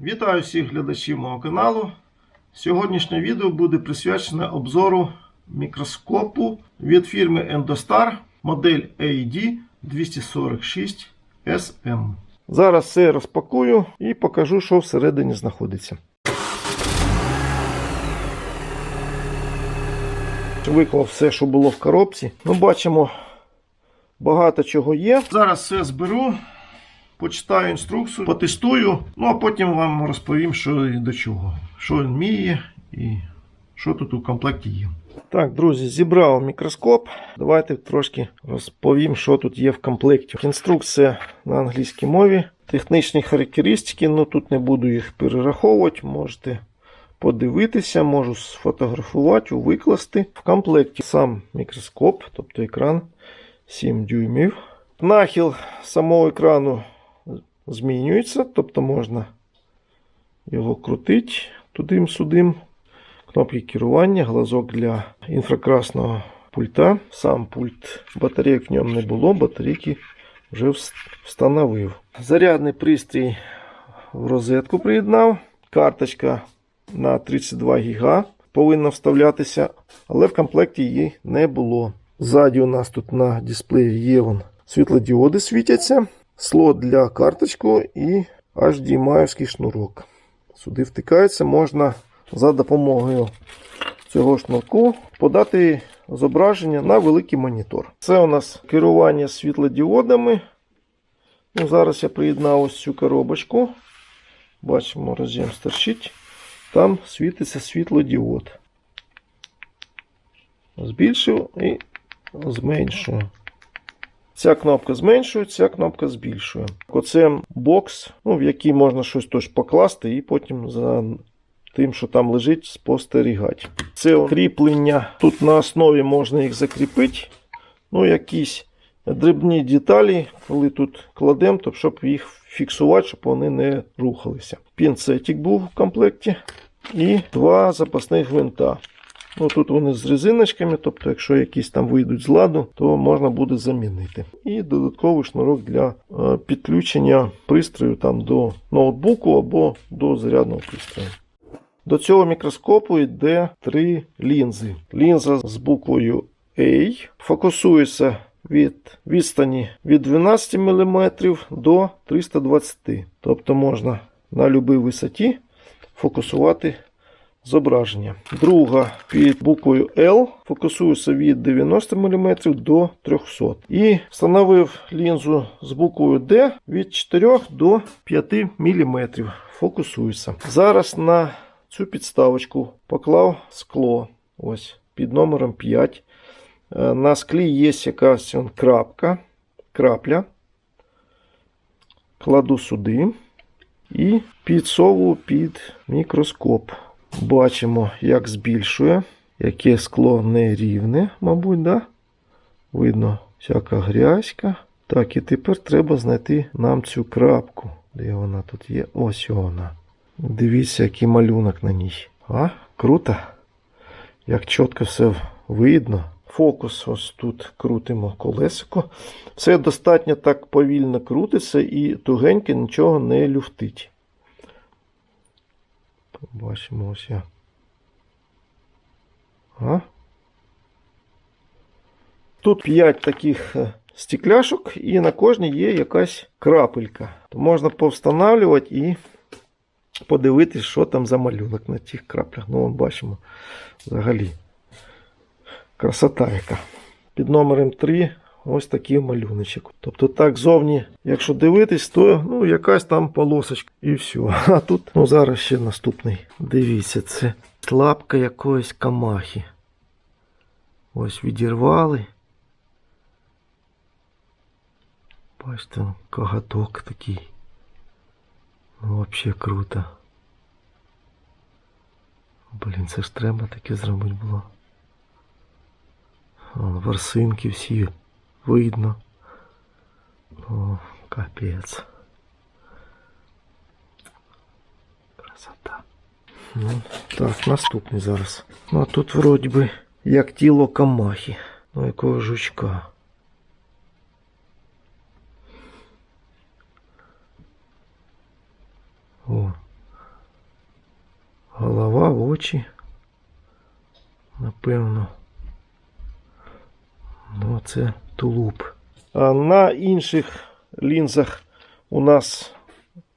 Вітаю всіх глядачів мого каналу. Сьогоднішнє відео буде присвячене обзору мікроскопу від фірми Endostar модель AD 246 SM. Зараз все розпакую і покажу, що всередині знаходиться. Виклав все, що було в коробці. Ми бачимо, багато чого є. Зараз все зберу, почитаю інструкцію, потестую, ну а потім вам розповім, що і до чого. Що він вміє і що тут у комплекті є. Так, друзі, зібрав мікроскоп. Давайте трошки розповім, що тут є в комплекті. Інструкція на англійській мові. Технічні характеристики, ну тут не буду їх перераховувати, можете подивитися, можу сфотографувати, викласти. В комплекті сам мікроскоп, тобто екран 7 дюймів. Нахил самого екрану змінюється, тобто можна його крутити туди-сюди. Кнопки керування, глазок для інфракрасного пульта. Сам пульт батарейок в ньому не було, батарейки вже встановив. Зарядний пристрій в розетку приєднав. Карточка на 32 ГБ повинна вставлятися, але в комплекті її не було. Ззаді у нас тут на дисплеї є вон світлодіоди світяться, слот для карточку і HDMI шнурок. Сюди втикається, можна за допомогою цього шнурку подати зображення на великий монітор. Це у нас керування світлодіодами. Ну, Зараз я приєднав ось цю коробочку. Бачимо, роз'єм стерчить. Там світиться світлодіод. Збільшив і зменшую. Ця кнопка зменшує, ця кнопка збільшує. Оце бокс, ну, в який можна щось теж покласти, і потім за тим, що там лежить, спостерігати. Це кріплення. Тут на основі можна їх закріпити. Ну, якісь дрібні деталі, коли тут кладемо, то щоб їх фіксувати, щоб вони не рухалися. Пінцетик був в комплекті. І два запасних гвинта. Ну, Тут вони з резиночками, тобто, якщо якісь там вийдуть з ладу, то можна буде замінити. І додатковий шнурок для е, підключення пристрою там, до ноутбуку або до зарядного пристрою. До цього мікроскопу йде три лінзи. Лінза з буквою A фокусується від відстані від 12 мм до 320 Тобто можна на будь-якій висоті фокусувати зображення. Друга під буквою L фокусується від 90 мм до 300 І встановив лінзу з буквою D від 4 до 5 мм. Фокусується. Зараз на цю підставочку поклав скло ось під номером 5. Е, На склі є якась крапка, крапля. Кладу сюди і підсовую під мікроскоп. Бачимо, як збільшує, яке скло нерівне, мабуть, да? видно всяка грязька. Так, і тепер треба знайти нам цю крапку. Де вона тут є? Ось вона. Дивіться, який малюнок на ній. А, круто. Як чітко все видно. Фокус ось тут крутимо колесико. Все достатньо так повільно крутиться і тугенько нічого не люфтить. Бачимо ось я. А? Тут 5 таких е, стекляшок, і на кожній є якась крапелька. То можна повстановлювати і подивитись, що там за малюнок на тих краплях. Ну, бачимо взагалі. Красота яка. Під номером 3 ось такий малюночок. Тобто так зовні, якщо дивитись, то ну, якась там полосочка і все. А тут ну, зараз ще наступний. Дивіться, це лапка якоїсь камахи. Ось відірвали. Бачите, коготок такий. Ну, вообще круто. Блін, це ж треба таке зробити було. Вон, ворсинки всі видно. О, капець. Красота. Ну, так, наступний зараз. Ну, а тут вроді би як тіло камахи. Ну, якого жучка. О, Голова, очі. Напевно. Ну, це тулуб. На інших лінзах у нас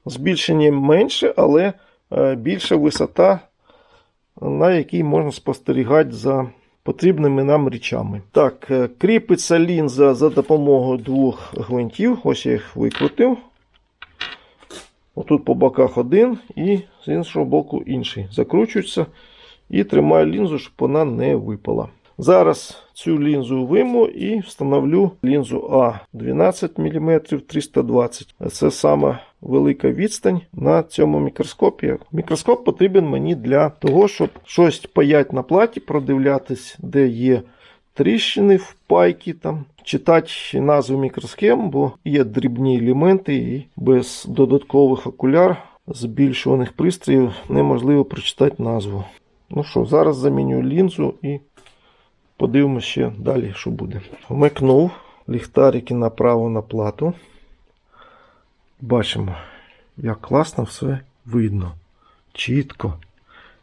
збільшення менше, але е, більша висота, на якій можна спостерігати за потрібними нам речами. Так, е, кріпиться лінза за допомогою двох гвинтів. Ось я їх викрутив. Отут по боках один і з іншого боку інший. Закручується і тримаю лінзу, щоб вона не випала. Зараз цю лінзу вийму і встановлю лінзу А 12 мм 320 Це саме велика відстань на цьому мікроскопі. Мікроскоп потрібен мені для того, щоб щось паять на платі, продивлятись, де є тріщини в пайки, там, читати назву мікросхем, бо є дрібні елементи, і без додаткових окуляр збільшуваних пристроїв неможливо прочитати назву. Ну що, зараз заміню лінзу і подивимося ще далі, що буде. Вмикнув ліхтарики направо на плату. Бачимо, як класно все видно. Чітко.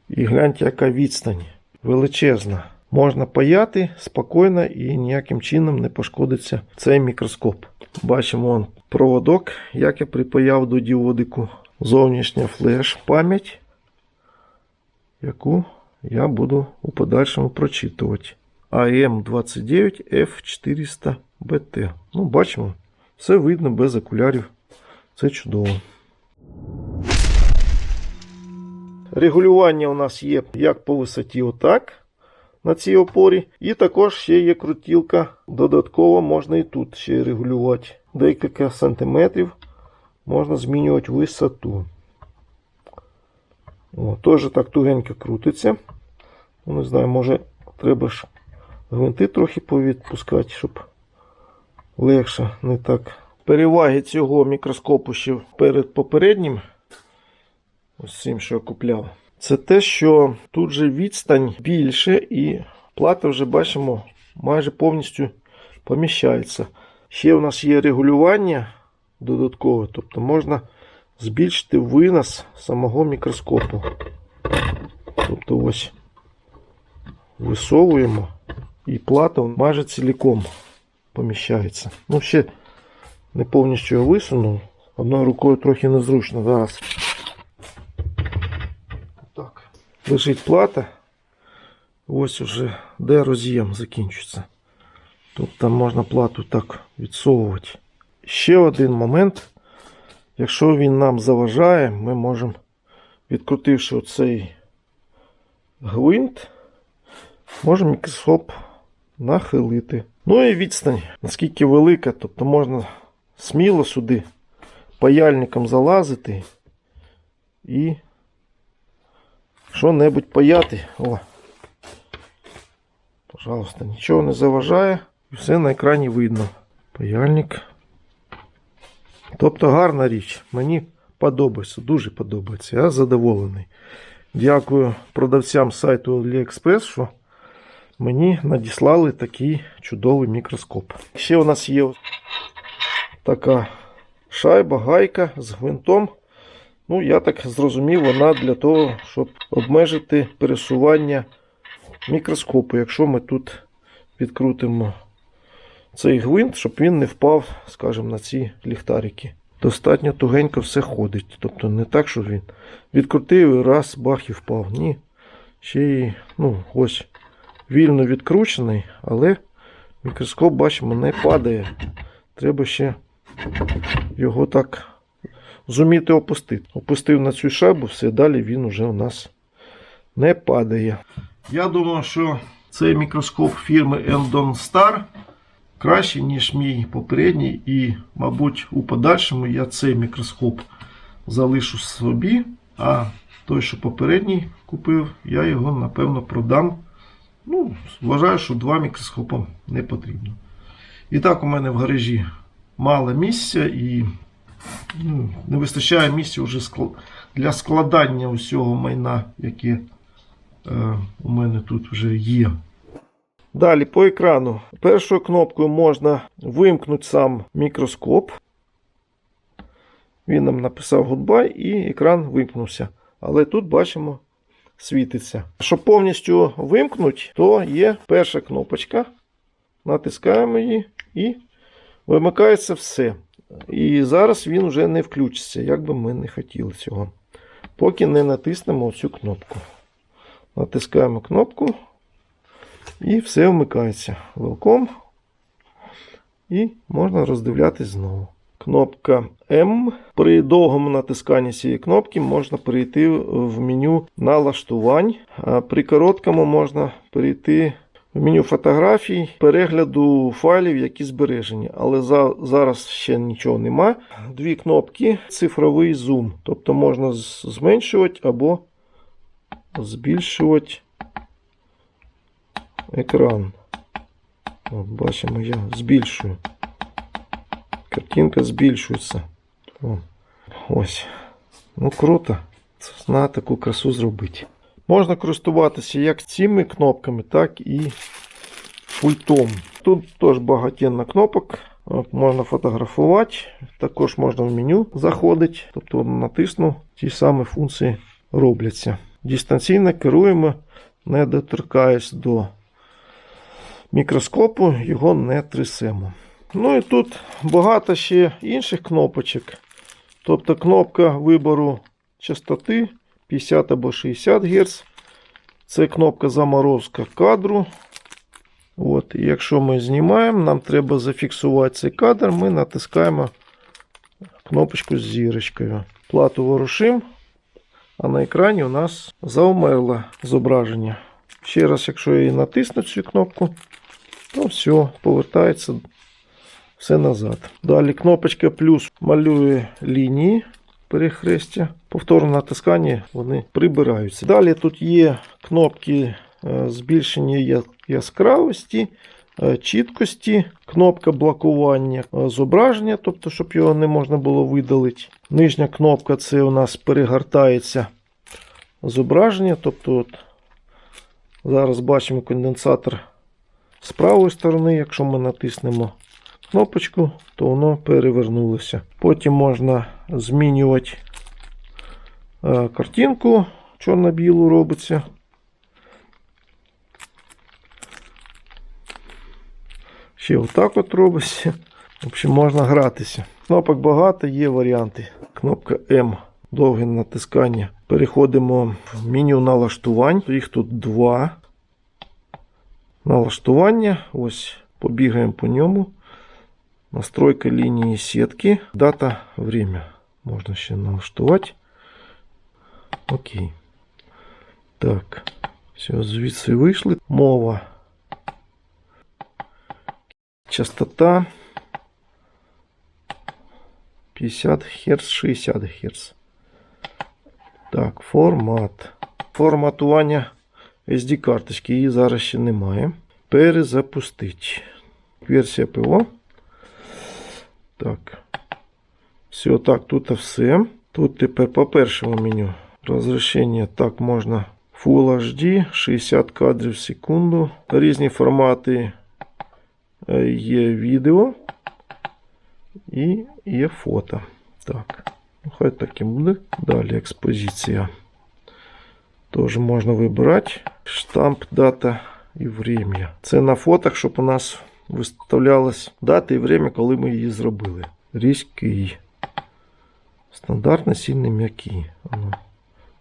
І гляньте, яка відстань величезна. Можна паяти спокійно і ніяким чином не пошкодиться цей мікроскоп. Бачимо вон проводок, як я припаяв до діодику. Зовнішня флеш пам'ять, яку я буду у подальшому прочитувати. AM29F400BT. Ну, бачимо, все видно без окулярів. Це чудово. Регулювання у нас є як по висоті, отак на цій опорі. І також ще є крутілка. Додатково можна і тут ще регулювати. Декілька сантиметрів можна змінювати висоту. О, Теж так тугенько крутиться. Ну, Не знаю, може треба ж гвинти трохи повідпускати, щоб легше не так. Переваги цього мікроскопу ще перед попереднім, ось цим, що я купляв, це те, що тут же відстань більше і плата вже бачимо майже повністю поміщається. Ще у нас є регулювання додаткове, тобто можна збільшити винос самого мікроскопу. Тобто ось висовуємо і плата майже ціліком поміщається. Ну, ще не повністю його висунув. Одною рукою трохи незручно зараз. Так. Лежить плата. Ось уже де роз'єм закінчиться. Тобто можна плату так відсовувати. Ще один момент. Якщо він нам заважає, ми можемо, відкрутивши оцей гвинт, можемо мікроскоп нахилити. Ну і відстань, наскільки велика, тобто можна сміло сюди паяльником залазити і що-небудь паяти. О, пожалуйста, нічого не заважає. І все на екрані видно. Паяльник. Тобто гарна річ. Мені подобається, дуже подобається. Я задоволений. Дякую продавцям сайту AliExpress, що мені надіслали такий чудовий мікроскоп. Ще у нас є така шайба, гайка з гвинтом. Ну, я так зрозумів, вона для того, щоб обмежити пересування мікроскопу. Якщо ми тут відкрутимо цей гвинт, щоб він не впав, скажімо, на ці ліхтарики. Достатньо тугенько все ходить. Тобто не так, що він відкрутив і раз, бах і впав. Ні. Ще й ну, ось вільно відкручений, але мікроскоп, бачимо, не падає. Треба ще його так зуміти опустити. Опустив на цю шайбу, все далі він уже у нас не падає. Я думаю, що цей мікроскоп фірми Endon Star краще, ніж мій попередній, і, мабуть, у подальшому я цей мікроскоп залишу собі, а той, що попередній купив, я його напевно продам. Ну, Вважаю, що два мікроскопа не потрібно. І так, у мене в гаражі мало місця і ну, не вистачає місця вже для складання усього майна, яке е, у мене тут вже є. Далі по екрану. Першою кнопкою можна вимкнути сам мікроскоп. Він нам написав goodbye і екран вимкнувся. Але тут бачимо світиться. Щоб повністю вимкнути, то є перша кнопочка. Натискаємо її і вимикається все. І зараз він вже не включиться, як би ми не хотіли цього. Поки не натиснемо цю кнопку. Натискаємо кнопку і все вмикається. Велком. І можна роздивлятись знову. Кнопка М. При довгому натисканні цієї кнопки можна перейти в меню налаштувань. А при короткому можна перейти в меню фотографій, перегляду файлів, які збережені. Але за, зараз ще нічого нема. Дві кнопки цифровий зум. Тобто можна зменшувати або збільшувати екран. От, бачимо, я збільшую. Картинка збільшується. О, ось. Ну круто. На таку красу зробити. Можна користуватися як цими кнопками, так і пультом. Тут теж багатенна кнопок. От, Можна фотографувати, також можна в меню заходити. Тобто натисну, ті самі функції робляться. Дистанційно керуємо, не доторкаясь до мікроскопу, його не трясемо. Ну і тут багато ще інших кнопочок. Тобто кнопка вибору частоти 50 або 60 Гц. Це кнопка заморозка кадру. От, якщо ми знімаємо, нам треба зафіксувати цей кадр, ми натискаємо кнопочку з зірочкою. Плату ворушим, а на екрані у нас заумерло зображення. Ще раз, якщо я її натисну цю кнопку, то все, повертається все назад. Далі кнопочка плюс малює лінії перехрестя. Повторне натискання вони прибираються. Далі тут є кнопки е, збільшення яскравості, е, чіткості, кнопка блокування е, зображення, тобто, щоб його не можна було видалити. Нижня кнопка це у нас перегортається зображення. Тобто, от, зараз бачимо конденсатор з правої сторони, якщо ми натиснемо кнопочку, то воно перевернулося. Потім можна змінювати е, картинку, чорно-білу робиться. Ще отак от робиться. В общем, можна гратися. Кнопок багато, є варіанти. Кнопка М. Довге натискання. Переходимо в меню налаштувань. Їх тут два. Налаштування. Ось побігаємо по ньому. Настройка лінії сітки. Дата, время. Можна ще налаштувати. Окей. Так. Все, звідси вийшли. Мова. Частота 50 Гц, 60 Гц. Так, формат. Форматування SD карточки. Її зараз ще немає. Перезапустити. Версія ПО. Так. Все, так, тут все. Тут тепер по першому меню. Розрішення так можна Full HD, 60 кадрів в секунду. Різні формати е, є відео і є фото. Так, ну, хай так і буде. Далі експозиція. Теж можна вибирати. Штамп, дата і время. Це на фотах, щоб у нас виставлялась дата і время, коли ми її зробили. Різкий. Стандартно сильний м'який.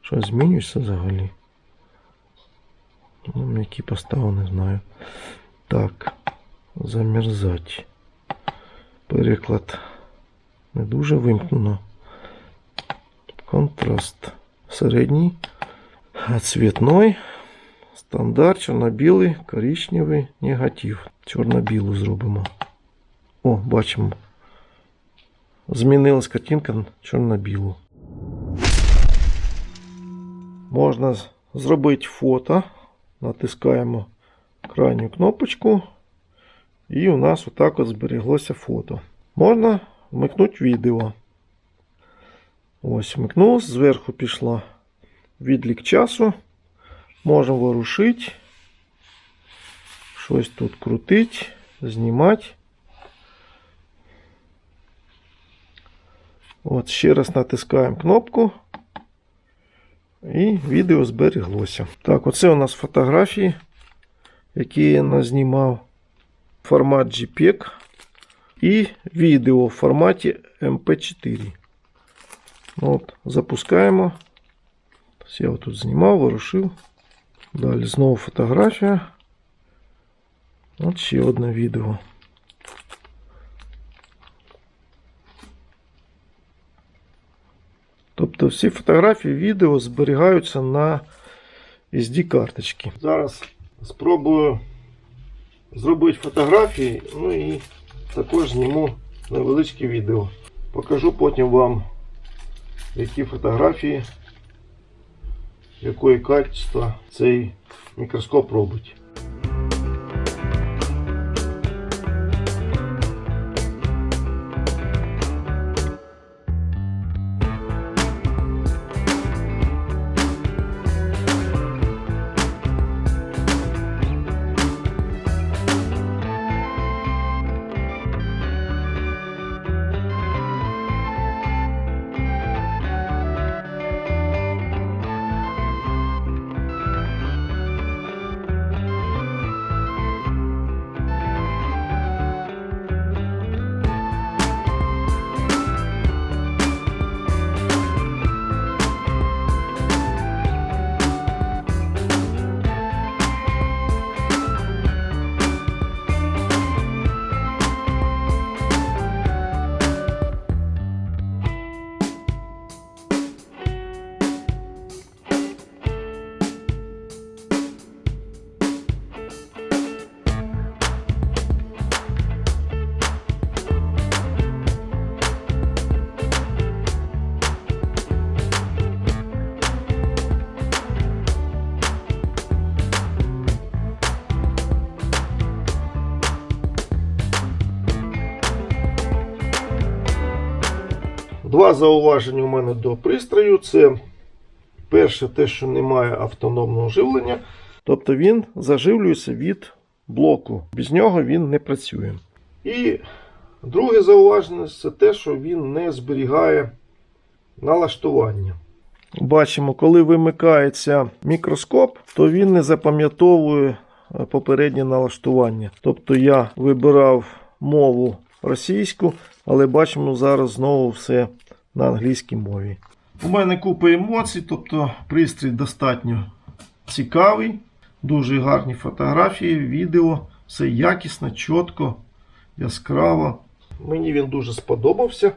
Що змінюється взагалі? Ну, м'які поставив, не знаю. Так. Замерзать. Переклад не дуже вимкнено. Контраст середній. Цвітной. Стандарт, чорно-білий, коричневий, негатив. Чорно-білу зробимо. О, бачимо. Змінилась картинка на чорно-білу. Можна зробити фото. Натискаємо крайню кнопочку. І у нас отак от збереглося фото. Можна вмикнути відео. Ось, вмикнулось, зверху пішла відлік часу. Можемо ворушити. Щось тут крутити, знімати. От, ще раз натискаємо кнопку. І відео зберіглося. Так, оце у нас фотографії, які я назнімав. Формат JPEG і відео в форматі MP4. От, запускаємо. Я тут знімав, ворушив. Далі знову фотографія. От ще одне відео. Тобто всі фотографії, відео зберігаються на SD-карточці. Зараз спробую зробити фотографії, ну і також зніму невеличке відео. Покажу потім вам, які фотографії, якої качества цей мікроскоп робить. Два зауваження у мене до пристрою. Це перше, те, що немає автономного живлення. Тобто він заживлюється від блоку. Без нього він не працює. І друге зауваження це те, що він не зберігає налаштування. Бачимо, коли вимикається мікроскоп, то він не запам'ятовує е, попереднє налаштування. Тобто я вибирав мову російську, але бачимо зараз знову все на англійській мові. У мене купа емоцій, тобто пристрій достатньо цікавий, дуже гарні фотографії, відео, все якісно, чітко, яскраво. Мені він дуже сподобався.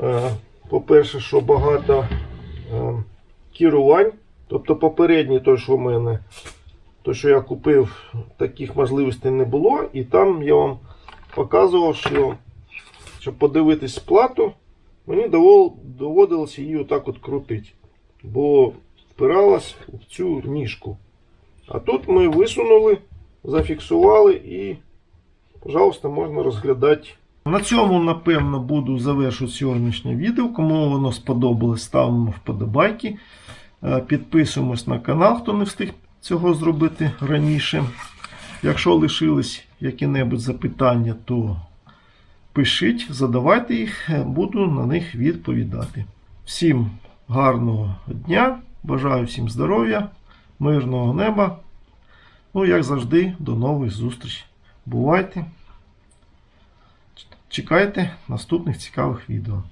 Е, По-перше, що багато е, керувань. Тобто попередній той, що в мене, той, що я купив, таких можливостей не було. І там я вам показував, що щоб подивитись плату, мені доводилося її отак от крутити. Бо впиралась в цю ніжку. А тут ми висунули, зафіксували і, пожалуйста, можна розглядати. На цьому, напевно, буду завершувати сьогоднішнє відео. Кому воно сподобалось, ставимо вподобайки. Е, Підписуємось на канал, хто не встиг цього зробити раніше. Якщо лишились які-небудь запитання, то пишіть, задавайте їх, буду на них відповідати. Всім гарного дня, бажаю всім здоров'я, мирного неба. Ну, як завжди, до нових зустрічей. Бувайте! Чекайте наступних цікавих відео.